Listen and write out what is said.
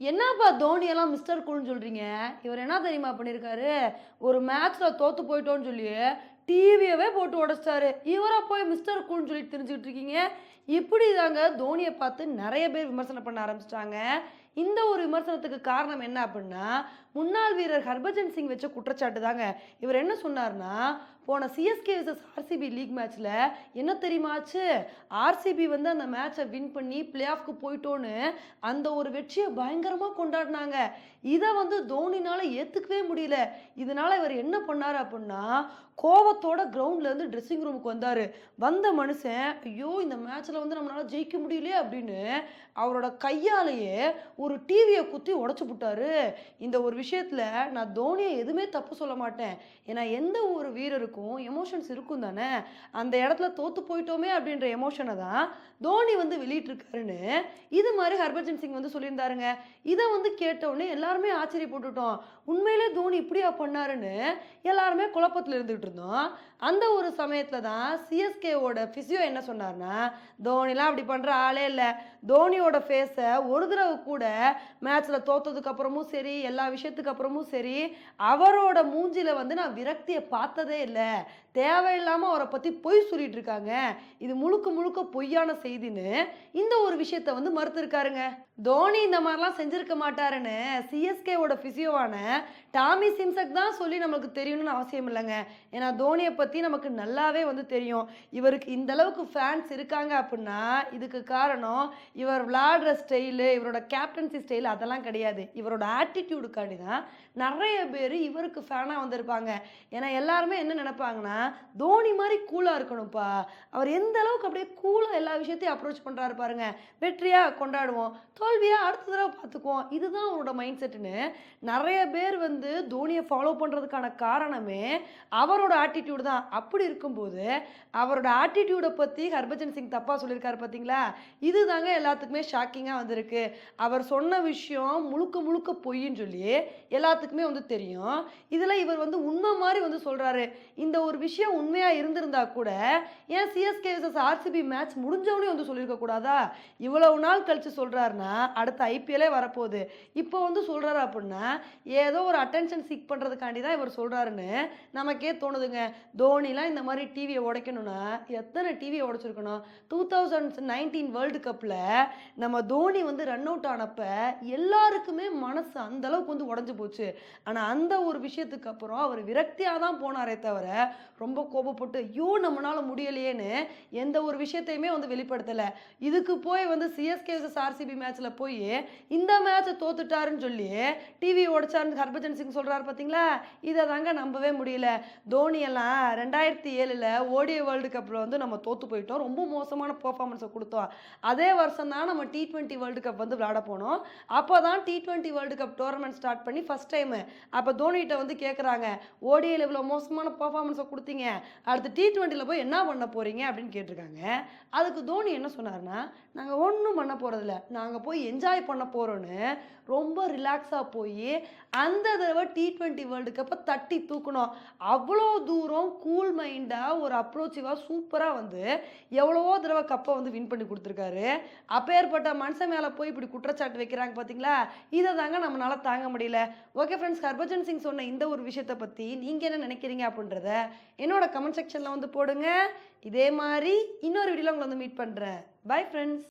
என்னப்பா தோனியெல்லாம் மிஸ்டர் கூல்னு சொல்கிறீங்க இவர் என்ன தெரியுமா பண்ணியிருக்காரு ஒரு மேட்ச்சில் தோற்று போயிட்டோன்னு சொல்லி டிவியவே போட்டு உடைச்சிட்டாரு. இவரை போய் மிஸ்டர் கூல்னு சொல்லி தெரிஞ்சுக்கிட்டு இருக்கீங்க. இப்படி தாங்க தோனியை பார்த்து நிறைய பேர் விமர்சனம் பண்ண ஆரம்பிச்சிட்டாங்க. இந்த ஒரு விமர்சனத்துக்கு காரணம் என்ன அப்படின்னா முன்னாள் வீரர் ஹர்பஜன் சிங் வச்ச குற்றச்சாட்டு தாங்க இவர் என்ன சொன்னார்னா போன சிஎஸ்கே விசஸ் ஆர்சிபி லீக் மேட்ச்சில் என்ன தெரியுமாச்சு? ஆர்சிபி வந்து அந்த மேட்சை வின் பண்ணி பிளே ஆஃப்க்கு போயிட்டோன்னு அந்த ஒரு வெற்றியை பயங்கரமாக கொண்டாடினாங்க. இதை வந்து தோனினால் ஏற்றுக்கவே முடியல. இதனால இவர் என்ன பண்ணார் அப்படின்னா கோவத்தோட கிரவுண்ட்லேருந்து ட்ரெஸ்ஸிங் ரூமுக்கு வந்தார். வந்த மனுஷன் ஐயோ இந்த மேட்ச்சில் வந்து நம்மளால் ஜெயிக்க முடியலையே அப்படின்னு அவரோட கையாலேயே ஒரு டிவியை குத்தி உடச்சு விட்டாரு இந்த ஒரு விஷயத்தில் நான் தோனியை எதுவுமே தப்பு சொல்ல மாட்டேன். ஏன்னா எந்த ஒரு வீரருக்கும் எமோஷன்ஸ் இருக்கும் தானே? அந்த இடத்துல தோற்று போயிட்டோமே அப்படின்ற எமோஷனை தான் தோனி வந்து வெளியிட்டிருக்காருன்னு இது மாதிரி ஹர்பஜன் சிங் வந்து சொல்லியிருந்தாருங்க. இதை வந்து கேட்டவுடனே எல்லாருமே ஆச்சரியப்பட்டுட்டோம். உண்மையிலே தோனி இப்படியா பண்ணாருன்னு எல்லாருமே குழப்பத்தில் இருந்துகிட்டு இருந்தோம். அந்த ஒரு சமயத்தில் தான் சிஎஸ்கேவோட ஃபிசியோ என்ன சொன்னார்னா தோனிலாம் அப்படி பண்ணுற ஆளே இல்லை. தோனியோட ஃபேஸை ஒரு தடவை கூட மேட்ச்சில் தோத்ததுக்கு அப்புறமும் சரி எல்லா விஷயத்துக்கு அப்புறமும் சரி அவரோட மூஞ்சியில் வந்து நான் விரக்தியை பார்த்ததே இல்லை. தேவையில்லாமல் அவரை பற்றி பொய் சொல்லிட்டு இருக்காங்க. இது முழுக்க முழுக்க பொய்யான செய்தின்னு இந்த ஒரு விஷயத்த வந்து மறுத்திருக்காருங்க. தோனி இந்த மாதிரிலாம் செஞ்சிருக்க மாட்டாருன்னு சிஎஸ்கேவோட ஃபிசியோவான டாமி சிம்சக் தான் சொல்லி நமக்கு தெரியணும்னு அவசியம் இல்லைங்க. ஏன்னா தோனியை பற்றி நமக்கு நல்லாவே வந்து தெரியும். இவருக்கு இந்த அளவுக்கு ஃபேன்ஸ் இருக்காங்க அப்படின்னா இதுக்கு காரணம் இவர் விளாடுற ஸ்டைலு இவரோட கேப்டன்சி ஸ்டைல் அதெல்லாம் கிடையாது. இவரோட ஆட்டிடியூடுக்காண்டி தான் நிறைய பேர் இவருக்கு ஃபேனாக வந்திருப்பாங்க. ஏன்னா எல்லாருமே என்ன நினைப்பாங்கன்னா தோனி மாதிரி கூலாக இருக்கணும்ப்பா. அவர் எந்த அளவுக்கு அப்படியே கூலாக எல்லா விஷயத்தையும் அப்ரோச் பண்ணுறாரு பாருங்க. வெற்றியாக கொண்டாடுவோம். தோல்வியை அடுத்த தடவை பார்த்துக்குவோம். இதுதான் அவரோட மைண்ட் செட்டுன்னு நிறைய பேர் வந்து தோனியை ஃபாலோ பண்ணுறதுக்கான காரணமே அவரோட ஆட்டிடியூடு தான். அப்படி இருக்கும்போது அவரோட ஆட்டிடியூடை பற்றி ஹர்பஜன் சிங் தப்பாக சொல்லியிருக்காரு பார்த்தீங்களா? இது தாங்க எல்லாத்துக்குமே ஷாக்கிங்காக வந்திருக்கு. அவர் சொன்ன விஷயம் முழுக்க முழுக்க பொய்ன்னு சொல்லி எல்லாத்துக்குமே வந்து தெரியும். இதில் இவர் வந்து உண்மை மாதிரி வந்து சொல்கிறாரு இந்த ஒரு விஷயம் உண்மையாக இருந்திருந்தா கூட ஏன் சிஎஸ்கே விசஸ் ஆர்சிபி மேட்ச் முடிஞ்சவனே வந்து சொல்லியிருக்க கூடாதா? இவ்வளவு நாள் கழிச்சு சொல்கிறாருன்னா அடுத்த ஐபிஎல்லே வரப்போகுது. இப்போ வந்து சொல்கிறாரு அப்படின்னா ஏதோ ஒரு அட்டென்ஷன் சீக் பண்ணுறதுக்காண்டி தான் இவர் சொல்கிறாருன்னு நமக்கே தோணுதுங்க. தோனிலாம் இந்த மாதிரி டிவியை உடைக்கணும்னா எத்தனை டிவியை உடைச்சிருக்கணும்? டூ தௌசண்ட் நைன்டீன் வேர்ல்டு கப்பில் நம்ம தோனி வந்து ரன் அவுட் ஆனப்போ எல்லாருக்குமே மனசு அந்தளவுக்கு வந்து உடஞ்சி போச்சு. ஆனால் அந்த ஒரு விஷயத்துக்கு அப்புறம் அவர் விரக்தியாக தான் போனாரே தவிர ரொம்ப கோபப்பட்டு ஐயோ நம்மளால முடியலையேன்னு எந்த ஒரு விஷயத்தையுமே வந்து வெளிப்படுத்தலை. இதுக்கு போய் வந்து சிஎஸ்கே ஆர்சிபி மேட்ச்சில் போய் இந்த மேட்ச்சை தோத்துட்டாருன்னு சொல்லி டிவி உடைச்சாருன்னு ஹர்பஜன் சிங் சொல்கிறாரு பார்த்தீங்களா? இதை தாங்க நம்பவே முடியல. தோனி எல்லாம் ரெண்டாயிரத்தி ஏழில் ஓடிய வேர்ல்டு கப்பில் வந்து நம்ம தோற்று போயிட்டோம். ரொம்ப மோசமான பர்ஃபார்மன்ஸை கொடுத்தோம். அதே வருஷம் தான் நம்ம டி ட்வெண்ட்டி வேர்ல்டு கப் வந்து விளையாட போனோம். அப்போ தான் T twenty world cup tournament start பண்ணி ஃபஸ்ட் டைமு அப்போ தோனிகிட்ட வந்து கேட்குறாங்க ஓடியில் இவ்வளோ மோசமான பர்ஃபார்மன்ஸை கொடுத்தீங்க. அடுத்து டி ட்வெண்ட்டியில் போய் என்ன பண்ண போகிறீங்க அப்படின்னு கேட்டிருக்காங்க. அதுக்கு தோனி என்ன சொன்னார்னா நாங்கள் ஒன்றும் பண்ண போகிறதில்ல நாங்கள் போய் என்ஜாய் பண்ண போகிறோன்னு ரொம்ப ரிலாக்ஸாக போய் அந்த தடவை டி ட்வெண்ட்டி வேர்ல்டு கப்பை தட்டி தூக்கணும் அவ்வளோ தூரம் கூல் மைண்டாக ஒரு அப்ரோச்சிவாக சூப்பராக வந்து எவ்வளவோ தடவை கப்பை வந்து வின் பண்ணி கொடுத்துருக்காரு. அப்பேற்பட்ட மனுஷன் மேலே போய் இப்படி குற்றச்சாட்டு வைக்கிறாங்க பார்த்தீங்களா இதை தாங்க நம்மளால் தாங்க முடியல. ஓகே ஃப்ரெண்ட்ஸ் ஹர்பஜன் சிங் சொன்ன இந்த ஒரு விஷயத்தை பற்றி நீங்கள் என்ன நினைக்கிறீங்க அப்படின்றத என்னோட கமெண்ட் செக்ஷனில் வந்து போடுங்க. இதே மாதிரி இன்னொரு வீடியோவில் உங்களை வந்து மீட் பண்ணுறேன் பை ஃப்ரெண்ட்ஸ்